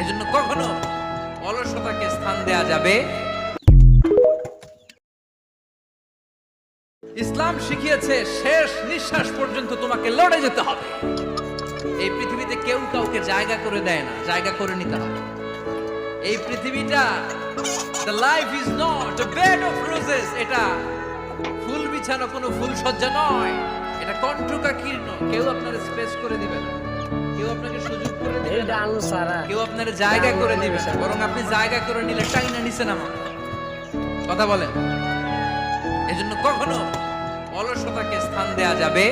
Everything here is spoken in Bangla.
এজন্য কখনো অলসতাকে স্থান দেয়া যাবে? ইসলাম শিখিয়েছে, শেষ নিঃশ্বাস পর্যন্ত তোমাকে লড়ে যেতে হবে। এই পৃথিবীতে কেউ কাউকে জায়গা করে দেয় না, জায়গা করে নিতে হবে। এই পৃথিবীটা the life is not a bed of roses, এটা ফুল বিছানো কোনো ফুল সজ্জা নয়। এটা কণ্ঠকা কীর্ণ কেউ আপনার স্পেস করে দিবে না। কেউ আপনাকে সুযোগ করে দিবে এটা না আলু সারা কেউ আপনার জায়গা করে দিবে না। বরং আপনি জায়গা করে নিলে টাইনা নিচে নামা কথা বলেন। এজন্য কখনো অলসতাকে স্থান দেয়া যাবে